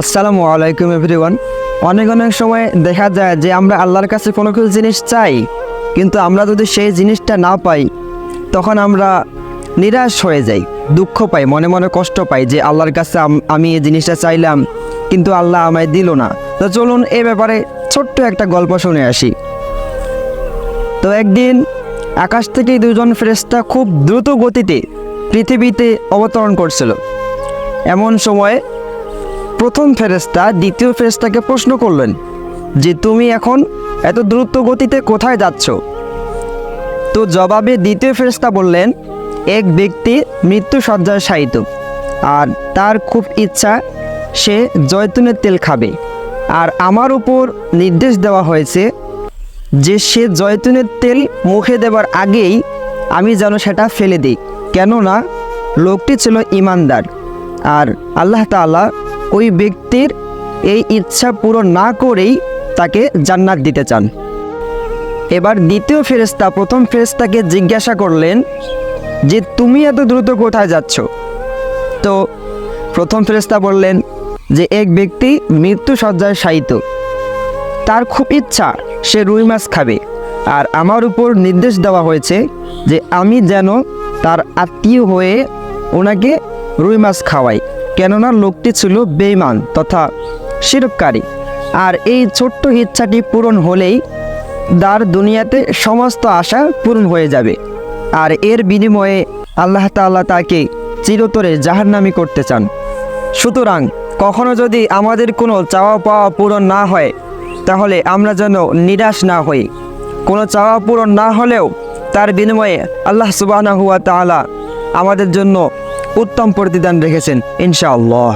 আসসালামু আলাইকুম এভরিওয়ান অনেক অনেক সময় দেখা যায় যে আমরা আল্লাহর কাছে কোনো কিছু জিনিস চাই, কিন্তু আমরা যদি সেই জিনিসটা না পাই, তখন আমরা নিরাশ হয়ে যাই, দুঃখ পাই, মনে মনে কষ্ট পাই যে আল্লাহর কাছে আমি এই জিনিসটা চাইলাম, কিন্তু আল্লাহ আমায় দিল না। তো চলুন এ ব্যাপারে ছোট্ট একটা গল্প শুনে আসি। তো একদিন আকাশ থেকে দুজন ফেরেশতা খুব দ্রুত গতিতে পৃথিবীতে অবতরণ করছিল। এমন সময় প্রথম ফেরেস্তা দ্বিতীয় ফেরেস্তাকে প্রশ্ন করলেন যে, তুমি এখন এত দ্রুত গতিতে কোথায় যাচ্ছ? তো জবাবে দ্বিতীয় ফেরেস্তা বললেন, এক ব্যক্তি মৃত্যু সজ্জায় শায়িত, আর তার খুব ইচ্ছা সে জয়তুনের তেল খাবে। আর আমার উপর নির্দেশ দেওয়া হয়েছে যে, সে জয়তুনের তেল মুখে দেবার আগেই আমি যেন সেটা ফেলে দিই। কেননা লোকটি ছিল ইমানদার, আর আল্লাহ তাআলা ওই ব্যক্তির এই ইচ্ছা পূরণ না করেই তাকে জান্নাত দিতে চান। এবার দ্বিতীয় ফেরেশতা, প্রথম ফেরেস্তাকে জিজ্ঞাসা করলেন যে, তুমি এত দ্রুত কোথায় যাচ্ছ? তো প্রথম ফেরেশতা বললেন যে, এক ব্যক্তি মৃত্যু সজ্জায় শায়িত। তার খুব ইচ্ছা, সে রুই মাছ খাবে। আর আমার উপর নির্দেশ দেওয়া হয়েছে যে, আমি যেন তার আত্মীয় হয়ে ওনাকে রুই মাছ খাওয়াই। কেননা লোকটি ছিল বেইমান তথা শিরককারী। আর এই ছোট্ট ইচ্ছাটি পূরণ হলেই তার দুনিয়াতে সমস্ত আশা পূরণ হয়ে যাবে। আর এর বিনিময়ে আল্লাহ তাআলা তাকে চিরতরে জাহান্নামি করতে চান। সুতরাং কখনো যদি আমাদের কোনো চাওয়া পাওয়া পূরণ না হয়, তাহলে আমরা যেন নিরাশ না হই। কোনো চাওয়া পূরণ না হলেও তার বিনিময়ে আল্লাহ সুবাহ হুয়া তাআলা আমাদের জন্য উত্তম প্রতিদান রেখেছেন ইনশাআল্লাহ।